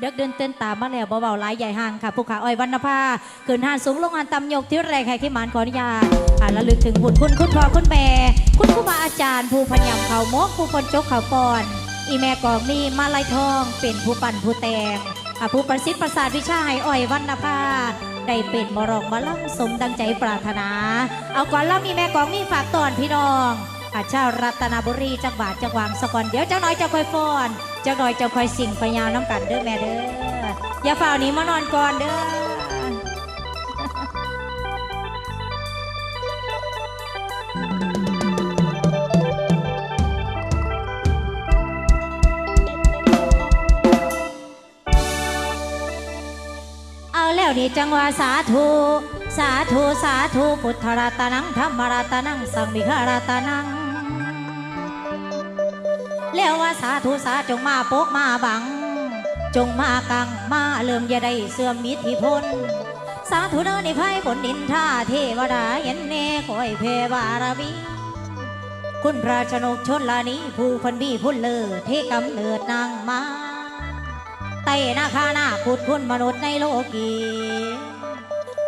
เด็กเดินเต้นตามมาแล้วเบาๆหลายใหญ่ห่างค่ะผู้ขาอ้อยวรรณภาเกินหานสูงลงงานตำยกที่แรงแขกที่หมานขออนุญาตอ่าระลึกถึงบุญคุณคุณพ่อคุณแม่คุณครูบาอาจารย์ผู้พยายามเขามกผู้คนจกเขาก่อน อีแม่กองนี่มาลายทอง เป็นผู้ปั่นผู้แต่งผู้ประสิทธิ์ประสาทวิชาให้อ้อยวรรณภาได้เป็นมรองมาล่ำสมดังใจปรารถนา เอาก่อนล้วมีแม่กองนี่ฝากตอนพี่น้องอาชารัตนบุรีจังหวัดจังหวังสกอนเดี๋ยวเจ้าน้อยจะคอยฟอนเจ้าน้อยจะคอยสิ่งพยาวน้ำกันเด้อแม่เด้ออย่าฝ่าหนี้มานอนก่อนเด้อเอาแล้วนี่จังหวะสาธุ สาธุ สาธุ พุทธรัตนังธรรมรัตนัง สังฆรัตนัง แล้วว่าสาธุสาจงมาโปกมาบัง จงมากังมาเริ่มอย่าได้เสื่อมมิถิพลสาธุเดินในไพ่ผลดินท่าเทวดาเย็นเน่คอยเพบารมีคุณพระชนกชนลานี้ผู้คนบีพุ่นเลอเทกำเนิดนางมาไต่นาคาหน้าขุดคุณมนุษย์ในโลกี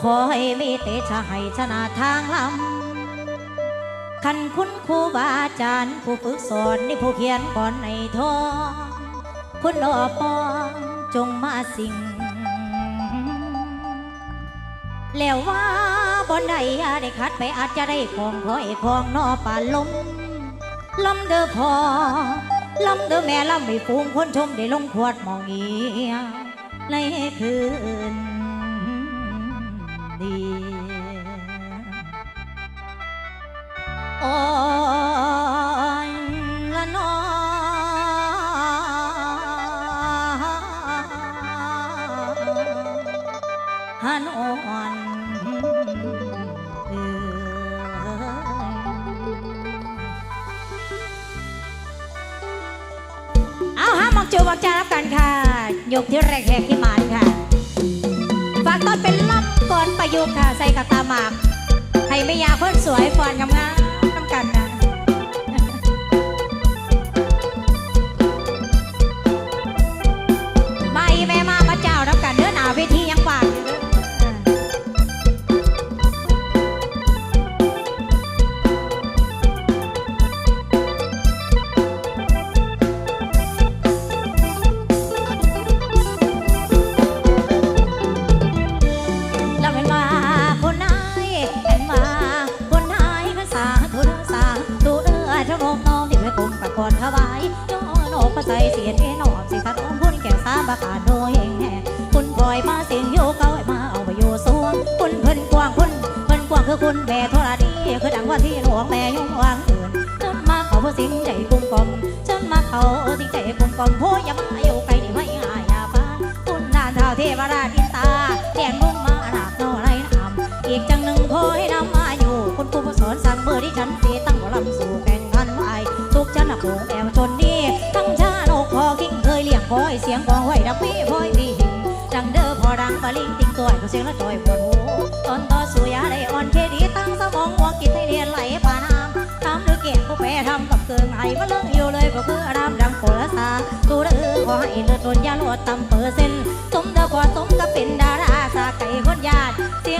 ขอให้มีเตชะให้ชนะทางลำ คันคุณครูบาอาจารย์ผู้ฝึกสอนในผู้เขียนก่อนในทองคุณล่อปองจงมาสิ่งแล้วว่าบนใดอาได้คัดไปอาจจะได้ของขอไอของนอป่าลมลำเด้อพอลำเด้อแม่ลำให้ฟูงคนชมได้ลงขวดมองเอียในคืนดี โอ้ยละนอฮันอ่อนเอ้ยเอาฮะมองจูมองจารับกันค่ะยกที่แรกแหกที่มานค่ะ ฝากต้นเป็นลำก่อนประยุกต์ค่ะ ใส่กับตาหมาก ให้ไม่ยาคนสวยฟอนงาม สียงกองไหวดักพี่พอยดีดังเด้อพอดังปลิงติงตัวก็เสียงละจอยปวดหูตอนต่อสู้ยาได้อ่อนเคดีตั้งสมองหัวกินให้เรียนไหลป่าน้ำทำหรือเก่งผู้แปรทำกับเกิงไห้มาเลิกอยู่เลยก็คือรำดังโคลสาตูเด้อขอให้เลือดลนยาลวดต่ำเปอร์เซ็นต์สมเด้อพอสมกับเป็นดาราสาไก่คนญาติเสียง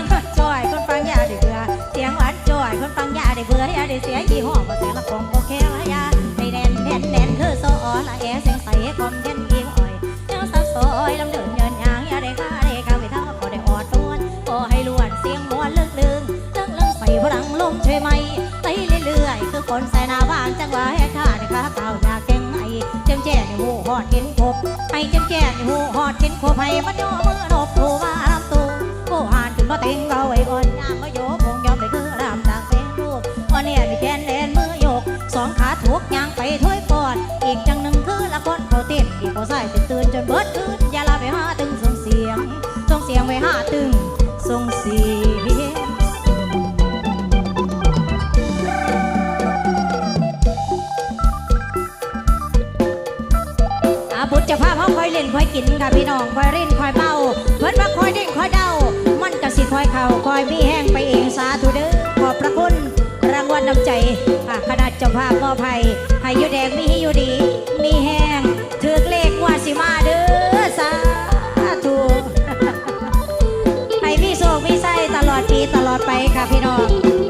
อดเห็นคบให้จำแก่หูหอดเห็นคบให้มันย่อมือนบผูมาลำตูผู้หานขึ้นมาเต็งเราไว้ก่อนยามมาโยกคงยอมไปคือรำต่างเสียงลูกวันนี้มีแกนเลนมือโยกสองขาถูกยางไปถ้วยปอดอีกจัง น้ำใจคณะเจอมภาพมอภัยให้ยูแดงมีให้ยูดี มีแห้งถือเลขว่าสิมาเด้อสาธุให้มีโศกมีไส้ตลอดปีตลอดไปค่ะพี่น้อง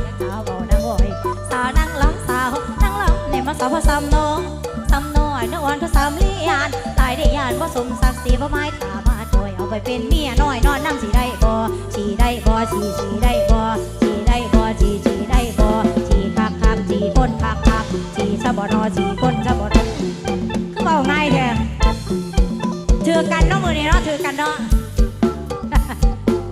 ให้สมผู้เฒ่าอาขาวเบาดังโวยสาวนั่งล้ำสาวนั่งล้ำในมาสาวพอซ้ำน้องซ้ำน้อยนวันก็ซ้ำเลียนตายได้ยานบ่สมศักดิ์ศรีบ่ไม้ขามาถอยเอาไปเป็นเมียน้อยนอนน้ำสีได้บ่สีได้บ่สีสีได้บ่สีได้บ่สีสีได้บ่สีคักคักสีคนคักคักสีสะบ่นอสีคนสะบ่นคือเบาง่ายแท้ถือกันเนาะมือนี้เนาะถือกันเนาะ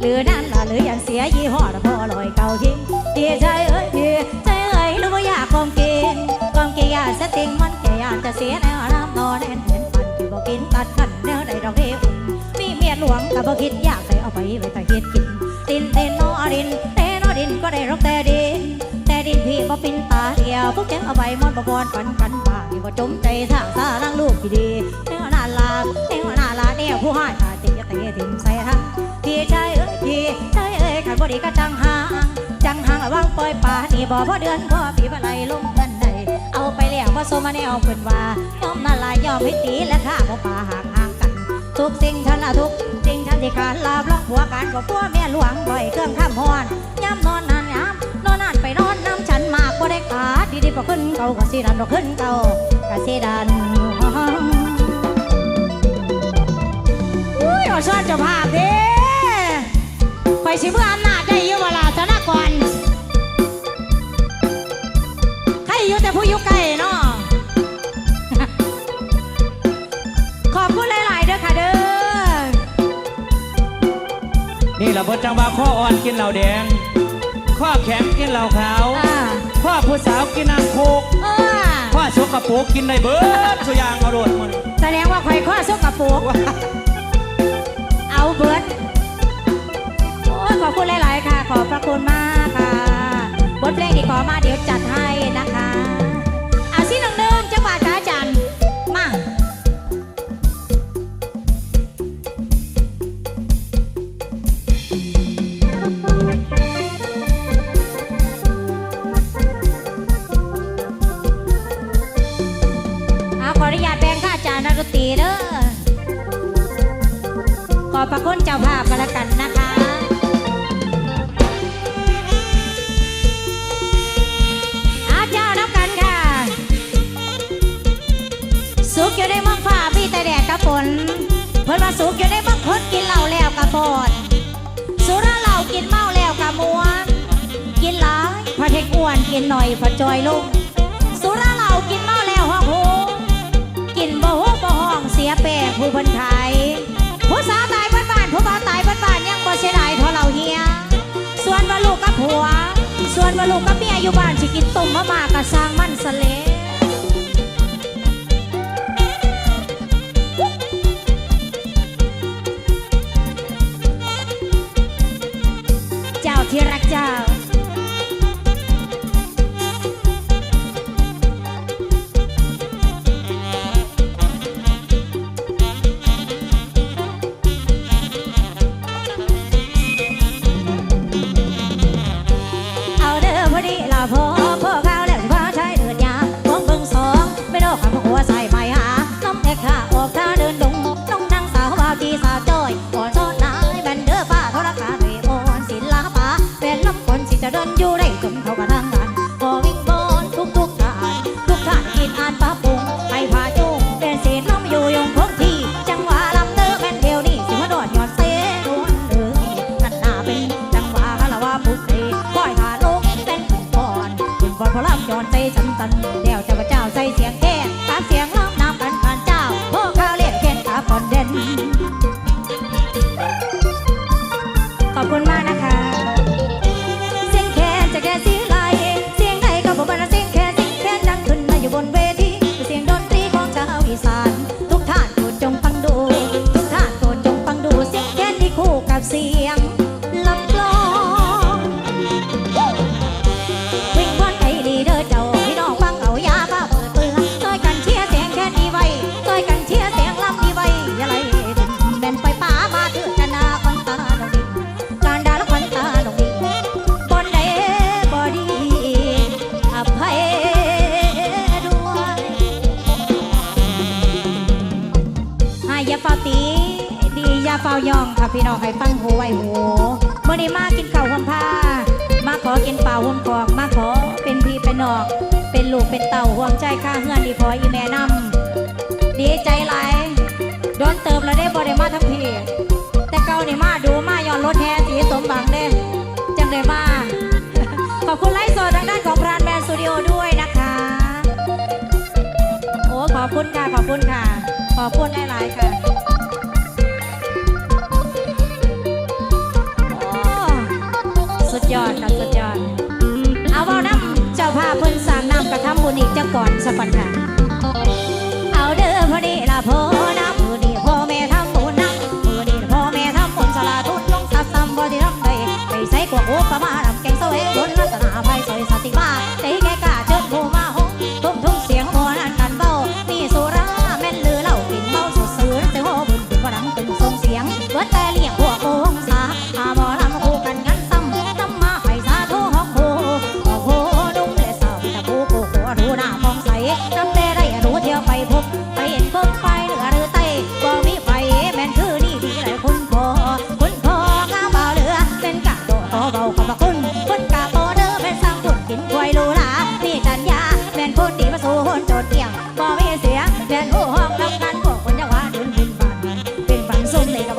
หรือนั่นล่ะหรืออย่างเสียยี่ห้อละพอลอยเก่าทิ้งดีใจเอ้ยดีใจเอ้ยรือว่าอยากกองกินกองกินยาสติงมันแก่ยานจะเสียแนวน้ำนอนแน่นเห็นปันที่บอกกินตัดขันแนวใดดอกเออุ่นมีเมียหลวงกับบ่คิดอยากได้เอาไปไว้แต่เฮ็ดกินตินเตนนอดินเตนอดินก็ได้รกแต่ดินแต่ดินพี่บ่ปินตาเดียวพวกแกงเอาใบมอนบ่บอนปันกันบ้างนี่บ่จมใจทางสารังลูกพี่ดีเอ้นาลาเอ้นาลาเนี่ยผู้ให้ตาติจะเตะทิมใส่ทั้งพี่ชาย เอ้ยพี่ชายเอ้ยขันบดีก็จังหางจังหางระวังปล่อยป่านี่บ่พอเดือนพอปีบ่ไหลลงกันได้เอาไปแล้วบ่สมมาแนวเพิ่นว่ายอมน่าลายยอมให้ตีและข้าบ่ป่าห่างห่างกัน ทุกสิ่งฉันละทุกสิ่งฉันที่การลาบล้องผัวกันก็ผัวเมียหลวงบ่อยเครื่องข้ามฮอนย้ำนอนนานย้ำนอนนานไปนอนน้ำฉันมากบ่ได้ขาดดีๆบ่ขึ้นเก่าก็สิดันบ่ขึ้นเก่าก็สิดันอุ้ยอดซ้อนเจ้าภาพเด้ อยสิเมื่ออำนาจได้อยู่เวลาธนากรใครอยู่แต่ผู้อยู่ไกลเนาะขอบคุณหลายๆเด้อค่ะเด้อนี่แหละเพิ่นจังว่าข้ออ่อนกินเหล้าแดง ข้อแข็งกินเหล้าขาวอ่าข้อผู้สาวกินน้ำโคกเออข้อสกปรกกินได้เบิดสุอยางเอาโดดมันแสดงว่าข่อยข้อสุกกระปุกว่าเอา ขอบพระคุณมากค่ะ บทเพลงที่ขอมาเดี๋ยวจัดให้ สุกอยู่ในเมืองคนกินเหล้าแล้วกับปอดสุราเหล้ากินเมาแล้วกับมวนกินหลายพระเทกอ้วนกินหน่อยพระจอยลงสุราเหล้ากินเมาแล้วห้องโหกินบ่โหบ่ห้องเสียแป้งผู้พิ่นขายผู้สาวตายบ้านบ้านผู้บ่าวตายบ้านบ้านยังบ่เสียดายเท่าเราเฮียส่วนว่าลูกกับผัว ส่วนว่าลูกกับเมียอยู่บ้านสิกินต้มมะม่ากะสร้างมันสะเล พี่น้องให้ฟังหูไว้หูเมื่อได้มากินข้าวห่มผ้า มาขอกินเป่าห่มกอกมาขอเป็นพี่เป็นนอก เป็นลูกเป็นเต่าห่วงใจข้าเฮือนดีพออีแม่นำดีใจหลายโดนเติมแล้วได้บริมาทั้งพี่แต่เก่านี่มาดูมาย้อนรถแฮตีสมบังเด้จังเลยมาขอบคุณไลฟ์สดทางด้านของพรานแมนสตูดิโอด้วยนะคะ โอ้ขอบคุณค่ะ ขอบคุณค่ะ ขอบคุณหลาย ๆ ค่ะ นอีกจ้าก่อนสะกปันค่เอาเด้อพอดีละพอนะมือดีพ่อแม่ทำบุญนะมือดีพ่อแม่ทำบุญสลาทุนลงทับตำบ่ที่ทำไปไปใส่กวกโอปมาลำแกงสวยบนลัตนาภัยสวยสติมา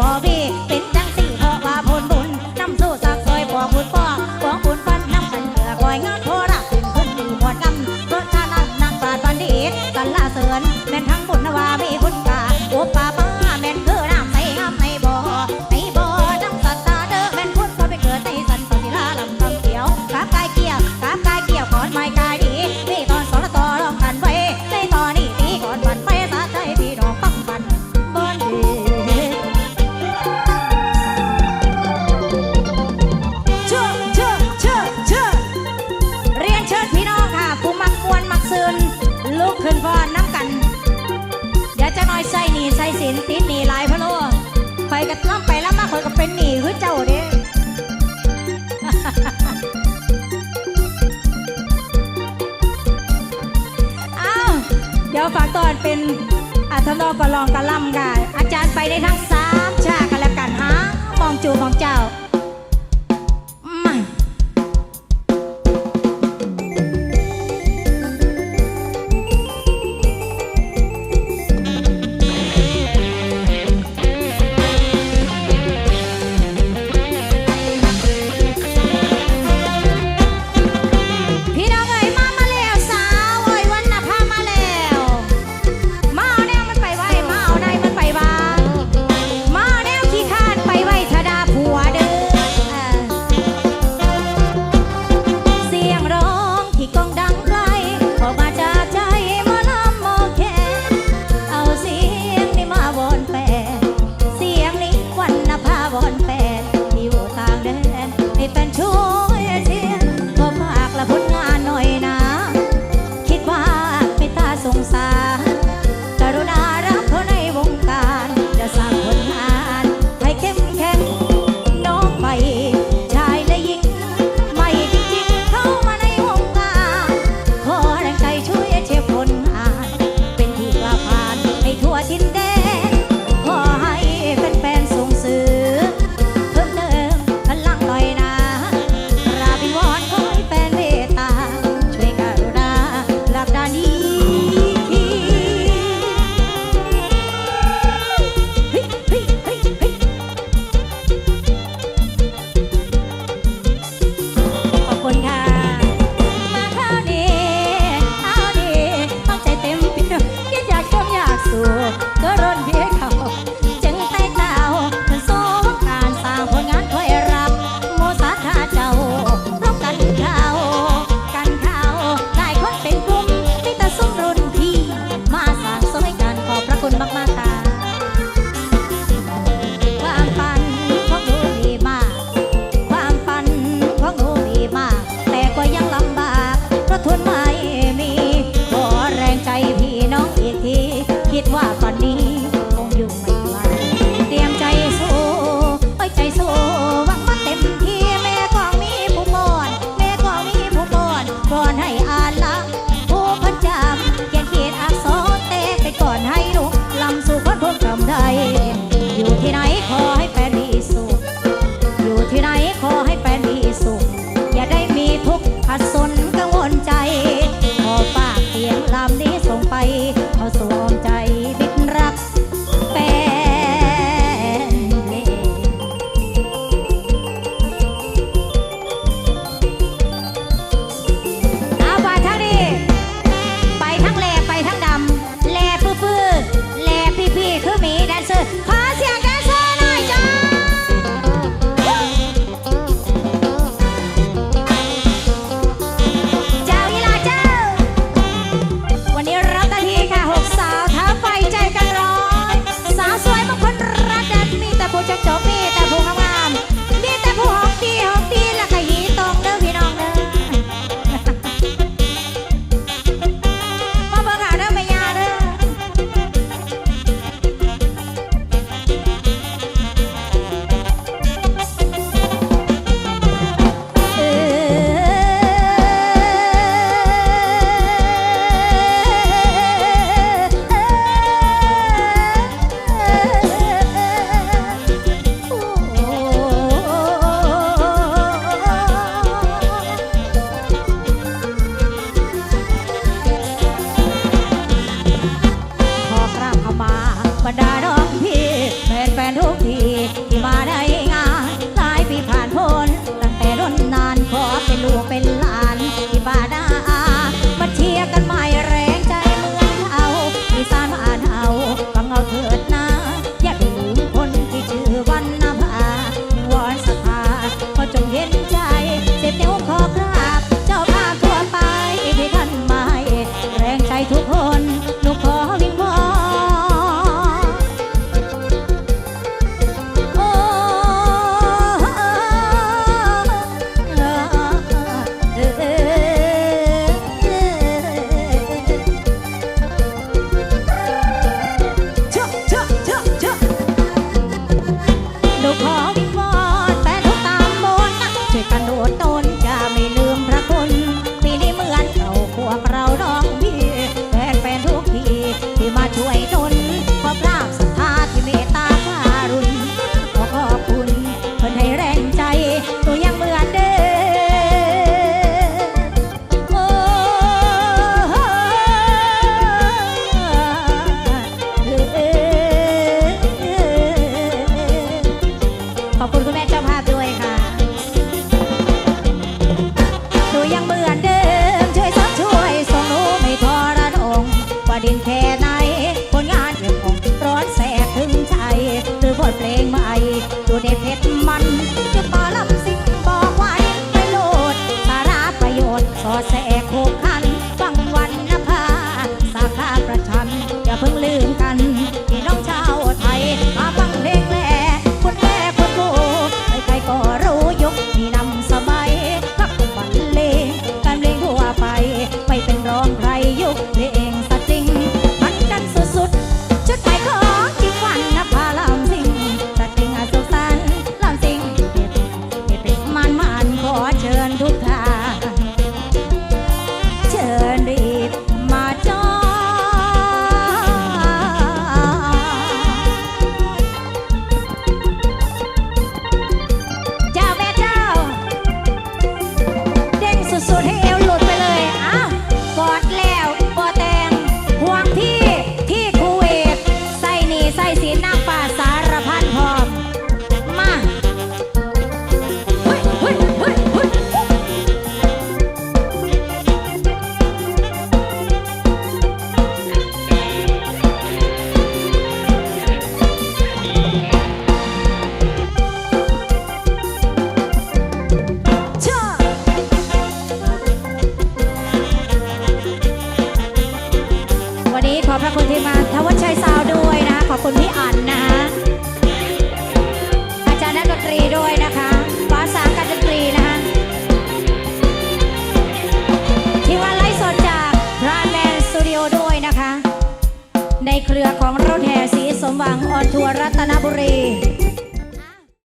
Bobby. ีใส่สินติดหนีหลายพะโล่คอยกับน้ำไปแล้วมาคอยกับเป็นหนีคือเจ้าเด้อ้าวเดี๋ยวฝากตอนเป็นอัธนอกรลองกระล่ำกันอาจารย์ไปได้ทั้งสามชากันแล้วกันฮะมองจูมองเจ้า